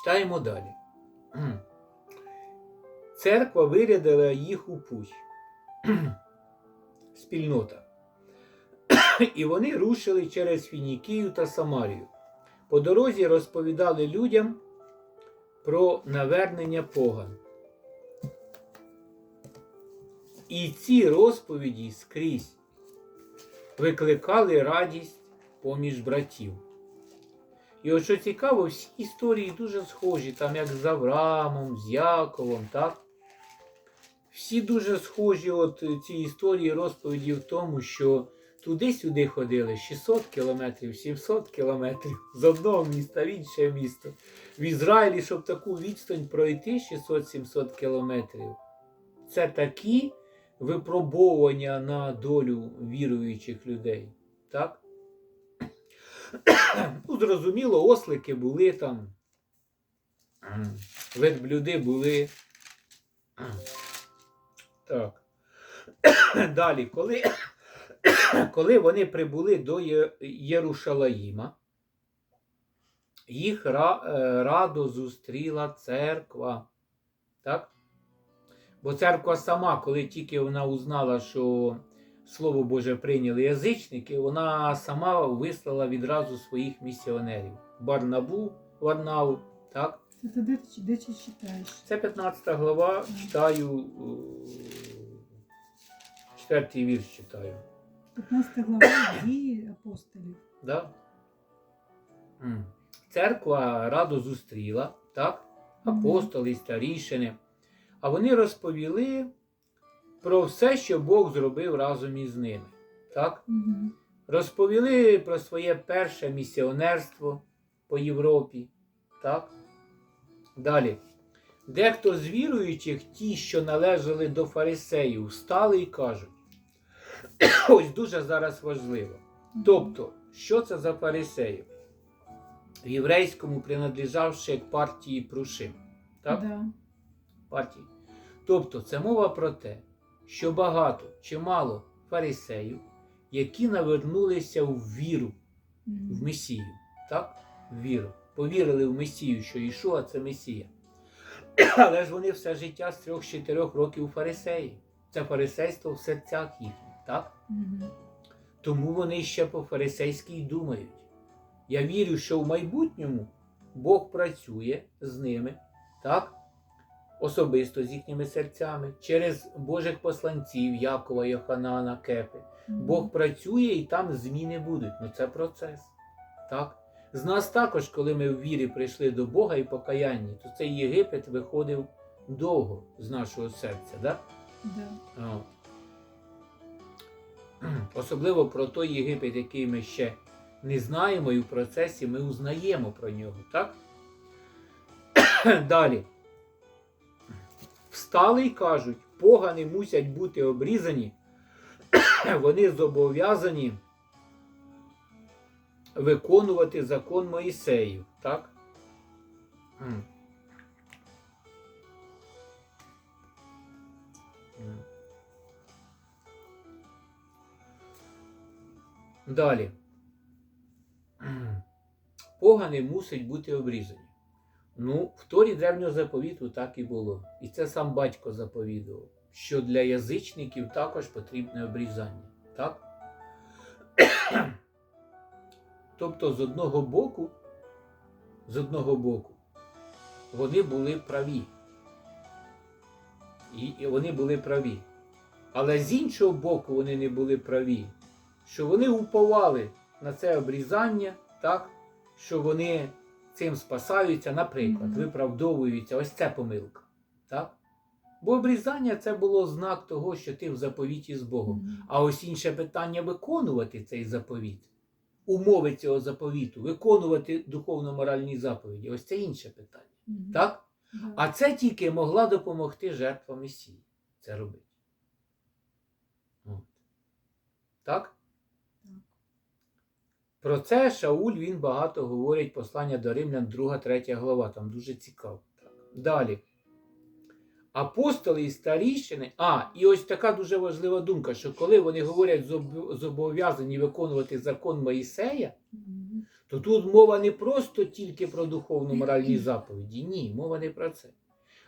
Читаємо далі. Церква вирядила їх у путь. Спільнота. І вони рушили через Фінікію та Самарію. По дорозі розповідали людям про навернення поган. І ці розповіді скрізь викликали радість поміж братів. І от що цікаво, всі історії дуже схожі, там як з Авраамом, з Яковом, так? Всі дуже схожі, от е, ці історії розповіді в тому, що туди-сюди ходили 600 кілометрів, 700 кілометрів з одного міста в інше місто. В Ізраїлі, щоб таку відстань пройти 600-700 кілометрів, це такі випробовування на долю віруючих людей. Так? Ну, зрозуміло, ослики були там, верблюди були. Так. Далі, коли, коли вони прибули до Єрушалаїма, їх е, радо зустріла церква. Так? Бо церква сама, коли тільки вона узнала, що Слово Боже прийняли язичники, вона сама вислала відразу своїх місіонерів. Барнабу, Варнаву, так? Це ти де, ти- де ти читаєш? Це 15 глава, читаю, е, четвертий вірш читаю. 15 глава дії апостолів. Да? Церква радо зустріла, так? апостоли, старішини. А вони розповіли про все, що Бог зробив разом із ними. Так? Угу. Розповіли про своє перше місіонерство по Європі. Так? Далі. Дехто з віруючих, ті, що належали до фарисеїв, встали і кажуть. Ось дуже зараз важливо. Тобто, що це за фарисеї? В єврейському принадлежавши к партії Прушим. Так? Да. Партії. Тобто, це мова про те, що багато чи мало фарисеїв, які навернулися в віру в Месію. Так? В віру. Повірили в Месію, що Ішуа це Месія. Але ж вони все життя з трьох-чотирьох років фарисеї. Це фарисейство в серцях їхніх. Так? Мгм. Тому вони ще по-фарисейськи й думають. Я вірю, що в майбутньому Бог працює з ними, так? Особисто з їхніми серцями, через Божих посланців Якова, Йоханана, Кепи. Бог працює і там зміни будуть. Ну це процес. Так? З нас також, коли ми в вірі прийшли до Бога і покаянні, то цей Єгипет виходив довго з нашого серця. Так? Да. А. Особливо про той Єгипет, який ми ще не знаємо, і в процесі ми узнаємо про нього, так? Далі. Встали і кажуть, погани мусять бути обрізані, вони зобов'язані виконувати закон Моїсеїв, так? Далі. Погани мусить бути обрізані. Ну, в Торі древнього заповіту так і було. І це сам батько заповідував, що для язичників також потрібне обрізання. Так? Тобто, з одного боку, з одного боку, вони були праві. І, і вони були праві. Але з іншого боку, вони не були праві що вони уповали на це обрізання, так, що вони цим спасаються, наприклад, виправдовуються. Ось це помилка. Так? Бо обрізання це було знак того, що ти в заповіті з Богом. А ось інше питання виконувати цей заповіт, умови цього заповіту, виконувати духовно-моральні заповіді. Ось це інше питання. Мгм. Так? Да. А це тільки могла допомогти жертва Месії це робити. От. Так? Про це Шауль він багато говорить послання до Римлян, 2-3 глава, там дуже цікаво. Далі. Апостоли і старішини. А, і ось така дуже важлива думка, що коли вони говорять зобов'язані виконувати закон Моїсея, То тут мова не просто тільки про духовно-моральні заповіді. Ні, мова не про це.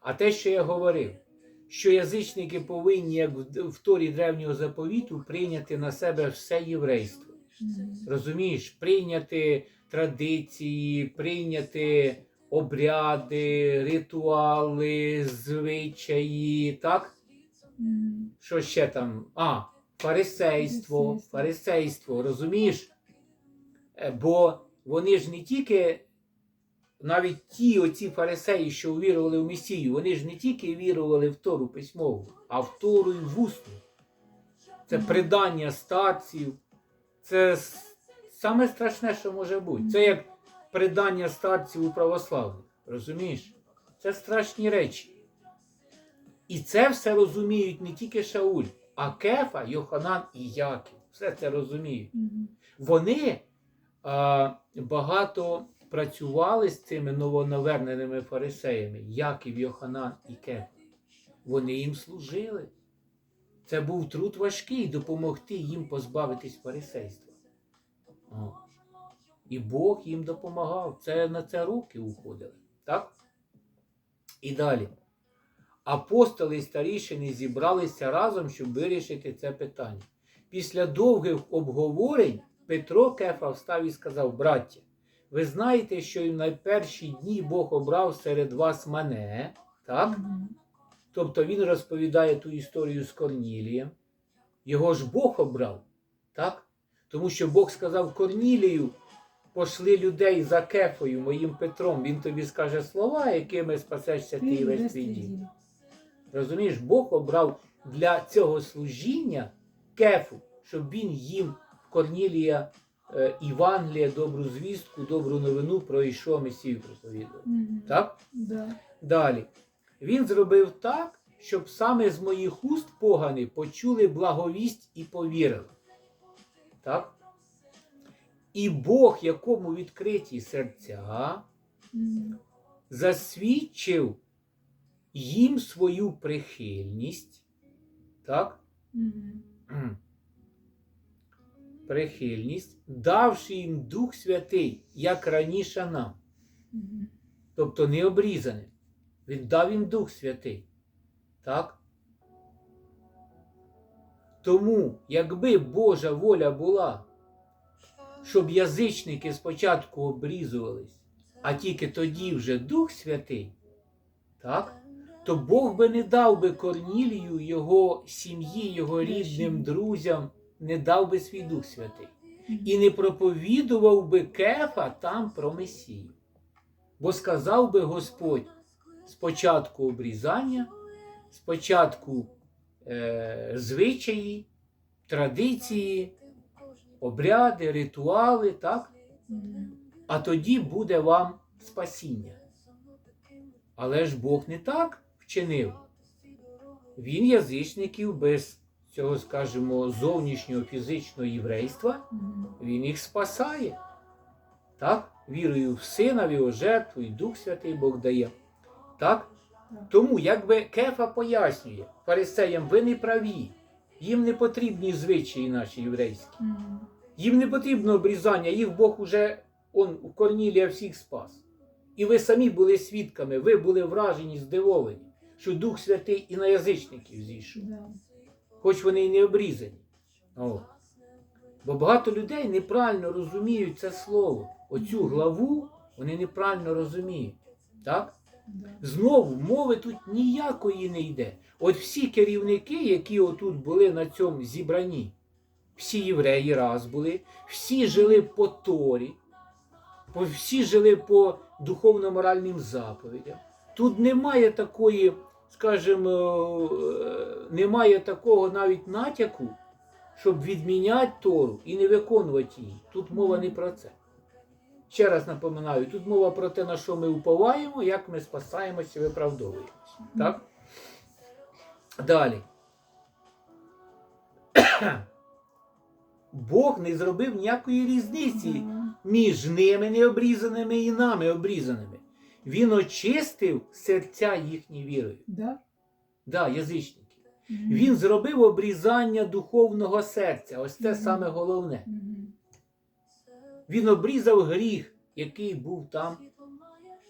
А те, що я говорив, що язичники повинні, як в Торі древнього заповіту, прийняти на себе все єврейство. Розумієш, прийняти традиції, прийняти обряди, ритуали, звичаї, так? Що ще там? А, фарисейство, Фарисейство. розумієш? Е, Бо вони ж не тільки, навіть ті оці фарисеї, що увірували в Месію, вони ж не тільки вірували в Тору письмову, а в Тору і в усну. Це придання статців. Це саме страшне, що може бути. Це як придання старців у православних. Розумієш? Це страшні речі. І це все розуміють не тільки Шауль, а Кефа, Йоханан і Яків. Все це розуміють. Вони а, багато працювали з цими новонаверненими фарисеями, Яків, Йоханан і Кеф. Вони їм служили. Це був труд важкий допомогти їм позбавитись фарисейства. О. І Бог їм допомагав. Це на це руки уходили. Так? І далі. Апостоли і старішини зібралися разом, щоб вирішити це питання. Після довгих обговорень Петро Кефа встав і сказав: Браття, ви знаєте, що і в найперші дні Бог обрав серед вас мене, так? Тобто він розповідає ту історію з Корнілієм. Його ж Бог обрав, так? Тому що Бог сказав Корнілію, пошли людей за Кефою, моїм Петром, він тобі скаже слова, якими спасешся ти і весь твій дім. Розумієш, Бог обрав для цього служіння кефу, щоб він їм в Корнілія е, Євангелія, добру звістку, добру новину про Ішуа Месію проповідав. Мгм. Так? Да. Далі. Він зробив так, щоб саме з моїх уст погани почули благовість і повірили. Так? І Бог, якому відкриті серця, засвідчив їм свою прихильність, так? Прихильність, давши їм Дух Святий, як раніше нам, тобто не обрізаним. Він дав їм Дух Святий. Так? Тому, якби Божа воля була, щоб язичники спочатку обрізувались, а тільки тоді вже Дух Святий, так? то Бог би не дав би Корнілію, його сім'ї, його рідним друзям, не дав би свій Дух Святий. І не проповідував би Кефа там про Месію. Бо сказав би Господь спочатку обрізання, спочатку е, звичаї, традиції, обряди, ритуали, так? А тоді буде вам спасіння. Але ж Бог не так вчинив. Він язичників без цього, скажімо, зовнішнього фізичного єврейства, він їх спасає. Так? Вірою в Сина, в його жертву і Дух Святий Бог дає. Так? Тому, якби Кефа пояснює фарисеям, ви не праві, їм не потрібні звичаї наші єврейські. Їм не потрібно обрізання, їх Бог уже он, у Корнілія всіх спас. І ви самі були свідками, ви були вражені, здивовані, що Дух Святий і на язичників зійшов, хоч вони й не обрізані. О. Бо багато людей неправильно розуміють це слово. Оцю главу вони неправильно розуміють. Так? Знову мови тут ніякої не йде. От всі керівники, які отут були на цьому зібранні, всі євреї раз були, всі жили по Торі, всі жили по духовно-моральним заповідям. Тут немає такої, скажімо, е, немає такого навіть натяку, щоб відміняти Тору і не виконувати її. Тут мова не про це. Ще раз напоминаю, тут мова про те, на що ми уповаємо, як ми спасаємося і виправдовуємося. Так? Далі. Бог не зробив ніякої різниці між ними необрізаними і нами обрізаними. Він очистив серця їхні вірою. Да. Да, язичники. Він зробив обрізання духовного серця. Ось це саме головне. Він обрізав гріх, який був там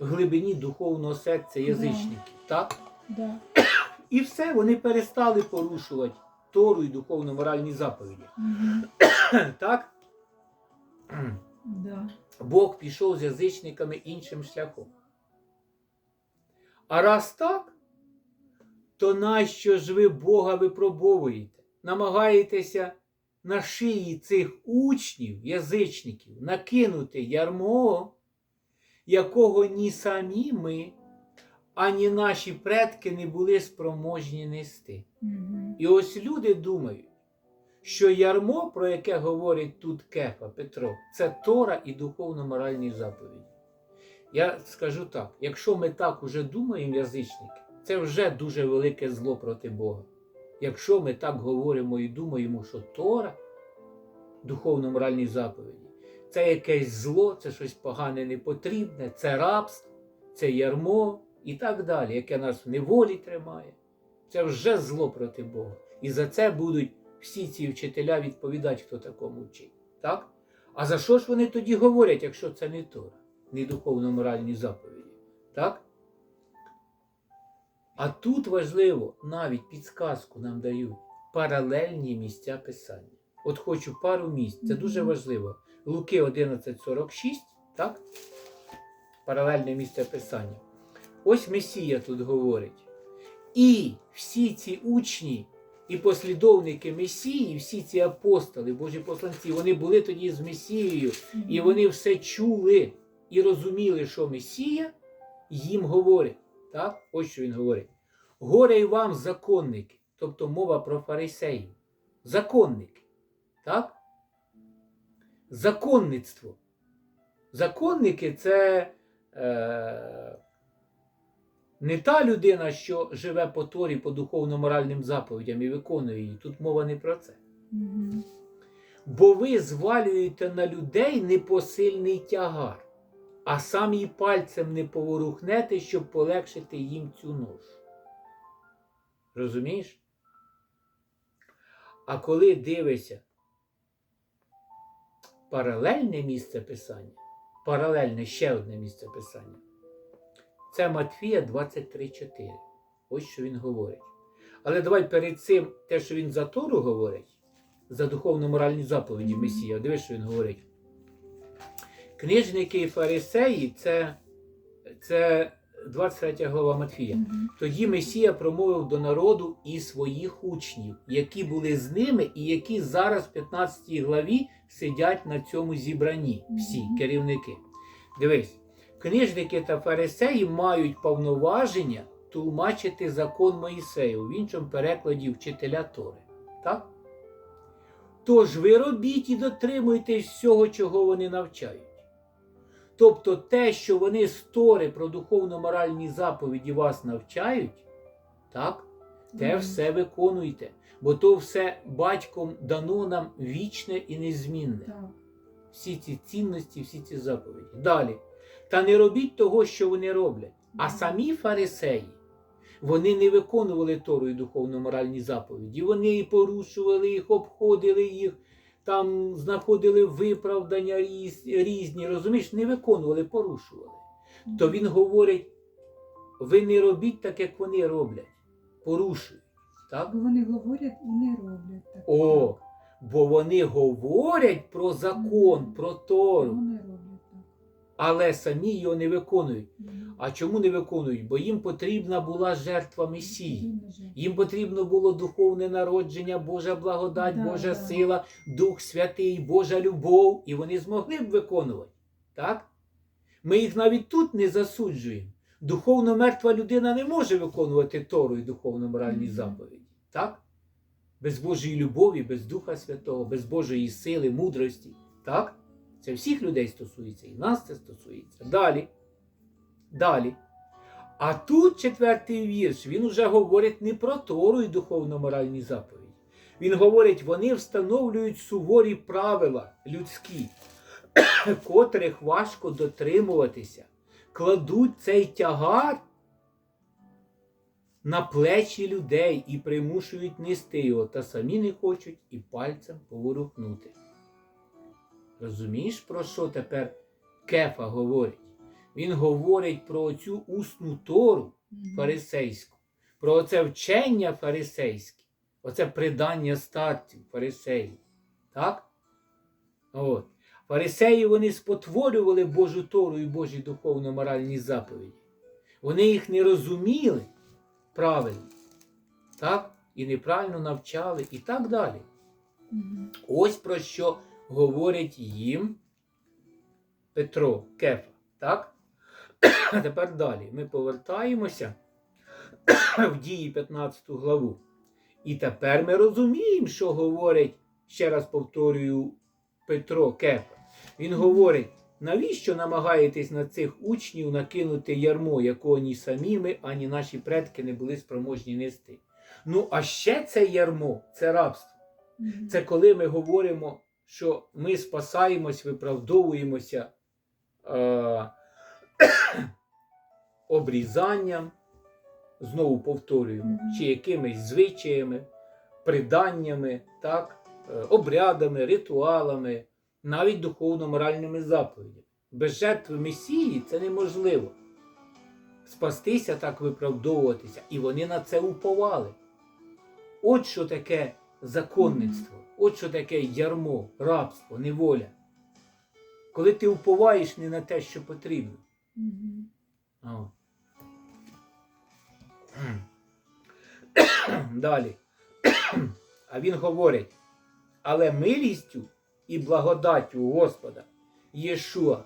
в глибині духовного серця язичників. Так? Да. І все, вони перестали порушувати Тору і духовно-моральні заповіді. Мгм. Так? Да. Бог пішов з язичниками іншим шляхом. А раз так, то нащо ж ви Бога випробовуєте? Намагаєтеся на шиї цих учнів, язичників, накинути ярмо, якого ні самі ми, ані наші предки не були спроможні нести. І ось люди думають, що ярмо, про яке говорить тут Кефа Петро, це Тора і духовно-моральні заповіді. Я скажу так: якщо ми так уже думаємо, язичники, це вже дуже велике зло проти Бога. Якщо ми так говоримо і думаємо, що Тора, духовно-моральні заповіді, це якесь зло, це щось погане непотрібне, це рабство, це ярмо і так далі, яке нас в неволі тримає. Це вже зло проти Бога. І за це будуть всі ці вчителя відповідати, хто такому вчить. Так? А за що ж вони тоді говорять, якщо це не Тора, не духовно-моральні заповіді? Так? А тут важливо, навіть підсказку нам дають паралельні місця писання. От хочу пару місць, це дуже важливо. Луки 11.46, так? Паралельне місце писання. Ось Месія тут говорить. І всі ці учні і послідовники Месії, всі ці апостоли, Божі посланці, вони були тоді з Месією, і вони все чули і розуміли, що Месія їм говорить. Так? Ось що він говорить. Горе й вам, законники, тобто мова про фарисеїв. Законники. Так? Законництво. Законники це е, не та людина, що живе по Торі, по духовно-моральним заповідям і виконує її. Тут мова не про це. Бо ви звалюєте на людей непосильний тягар, а самі пальцем не поворухнете, щоб полегшити їм цю ношу. Розумієш? А коли дивишся паралельне місце писання, паралельне ще одне місце писання, це Матфія 23.4. Ось що він говорить. Але давай перед цим те, що він за Тору говорить, за духовно-моральні заповіді Месія. Дивись, що він говорить. Книжники і фарисеї це, це 23 глава Матфія. Мгм. Тоді Месія промовив до народу і своїх учнів, які були з ними, і які зараз в 15 главі сидять на цьому зібранні. Всі Мгм. керівники. Дивись, книжники та фарисеї мають повноваження тлумачити закон Моїсею, в іншому перекладі вчителя Тори. Так? Тож ви робіть і дотримуйтесь всього, чого вони навчають. Тобто те, що вони з Тори про духовно-моральні заповіді вас навчають, так, те Мгм. все виконуйте, бо то все батьком дано нам вічне і незмінне. Так. Всі ці цінності, всі ці заповіді. Далі. Та не робіть того, що вони роблять. А самі фарисеї, вони не виконували Тору і духовно-моральні заповіді. Вони і порушували їх, обходили їх, там знаходили виправдання різ- різні, розумієш, не виконували, порушували. То він говорить: ви не робіть так, як вони роблять, порушують. Так? Бо вони говорять і не роблять так. О, бо вони говорять про закон, про Тору. Але самі його не виконують. А чому не виконують? Бо їм потрібна була жертва Месії. Їм потрібно було духовне народження, Божа благодать, Да, Божа сила, Дух Святий, Божа любов, і вони змогли б виконувати. Так? Ми їх навіть тут не засуджуємо. Духовно мертва людина не може виконувати Тору і духовно-моральні заповіді. Так? Без Божої любові, без Духа Святого, без Божої сили, мудрості. Так? Це всіх людей стосується, і нас це стосується. Далі. Далі. А тут четвертий вірш, він уже говорить не про Тору і духовно-моральні заповіді. Він говорить, вони встановлюють суворі правила людські, котрих важко дотримуватися, кладуть цей тягар на плечі людей і примушують нести його, та самі не хочуть і пальцем поворухнути. Розумієш, про що тепер Кефа говорить? Він говорить про цю усну тору фарисейську, про оце вчення фарисейське, оце придання статтів фарисеїв. Так? От. Фарисеї вони спотворювали Божу Тору і Божі духовно-моральні заповіді. Вони їх не розуміли правильно, так? І неправильно навчали, і так далі. Ось про що говорить їм Петро Кефа. Так? А тепер далі. Ми повертаємося в дії 15 главу. І тепер ми розуміємо, що говорить, ще раз повторюю, Петро Кефа. Він говорить, навіщо намагаєтесь на цих учнів накинути ярмо, якого ні самі ми, ані наші предки не були спроможні нести. Ну, а ще це ярмо, це рабство. Це коли ми говоримо, що ми спасаємось, виправдовуємося е- обрізанням, знову повторюємо, чи якимись звичаями, приданнями, так, е, обрядами, ритуалами, навіть духовно-моральними заповідями. Без жертви Месії це неможливо. Спастися так виправдовуватися. І вони на це уповали. От що таке законництво, от що таке ярмо, рабство, неволя. Коли ти уповаєш не на те, що потрібно. Мгм. О. Далі. А він говорить, але милістю і благодаттю Господа Єшуа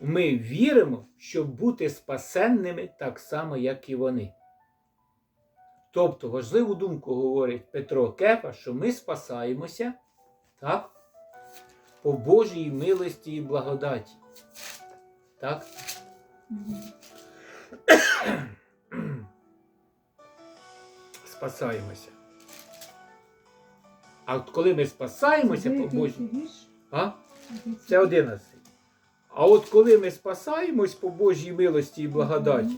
ми віримо, щоб бути спасенними так само, як і вони. Тобто важливу думку говорить Петро Кефа, що ми спасаємося так, по Божій милості і благодаті. Так? Спасаємося. А от коли ми спасаємося по Божій. А? Це 11. А от коли ми спасаємось по Божій милості і благодаті.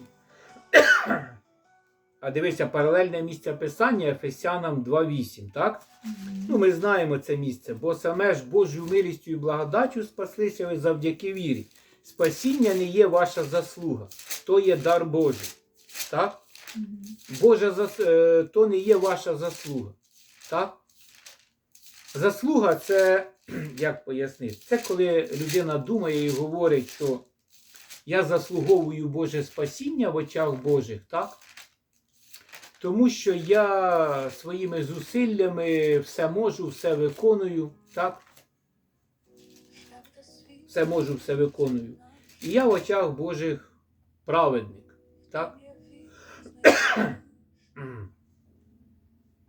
А дивися, паралельне місце писання Ефесянам 2.8, так? Мгм. Ну, ми знаємо це місце, бо саме ж Божою милістю і благодаттю спаслися ви завдяки вірі. Спасіння не є ваша заслуга, то є дар Божий. Так? Мгм. Божа зас... е, то не є ваша заслуга. Так? Заслуга це, як пояснити, це коли людина думає і говорить, що я заслуговую Боже спасіння в очах Божих, так? Тому що я своїми зусиллями все можу, все виконую, так? Все можу, все виконую. І я в очах Божих праведник, так?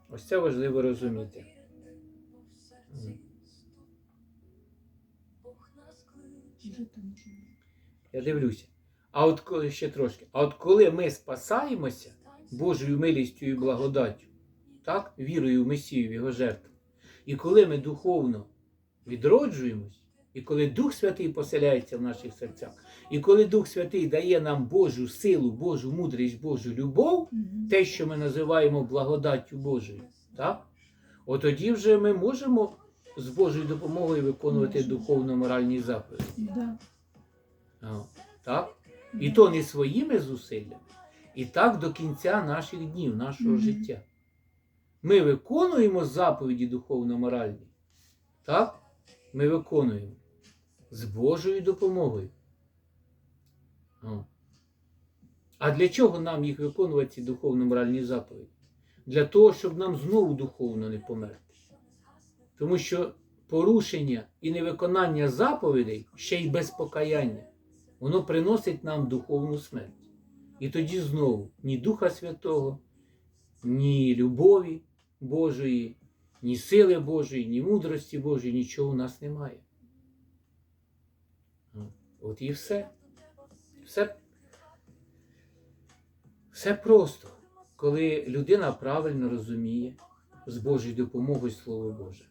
Ось це важливо розуміти. Я дивлюся. А от коли ще трошки. А от коли ми спасаємося Божою милістю і благодаттю, так, вірою в Месію, в Його жертву, і коли ми духовно відроджуємось, і коли Дух Святий поселяється в наших серцях, і коли Дух Святий дає нам Божу силу, Божу мудрість, Божу любов, те, що ми називаємо благодаттю Божою, так? От тоді вже ми можемо з Божою допомогою виконувати духовно-моральні заповіді. Так? І то не своїми зусиллями, і так до кінця наших днів, нашого Мгм. життя. Ми виконуємо заповіді духовно-моральні. Так? Ми виконуємо з Божою допомогою. О. А для чого нам їх виконувати, ці духовно-моральні заповіді? Для того, щоб нам знову духовно не померти. Тому що порушення і невиконання заповідей ще й без покаяння, воно приносить нам духовну смерть. І тоді знову ні Духа Святого, ні любові Божої, ні сили Божої, ні мудрості Божої, нічого у нас немає. От і все. Все, все просто, коли людина правильно розуміє з Божою допомогою Слово Боже.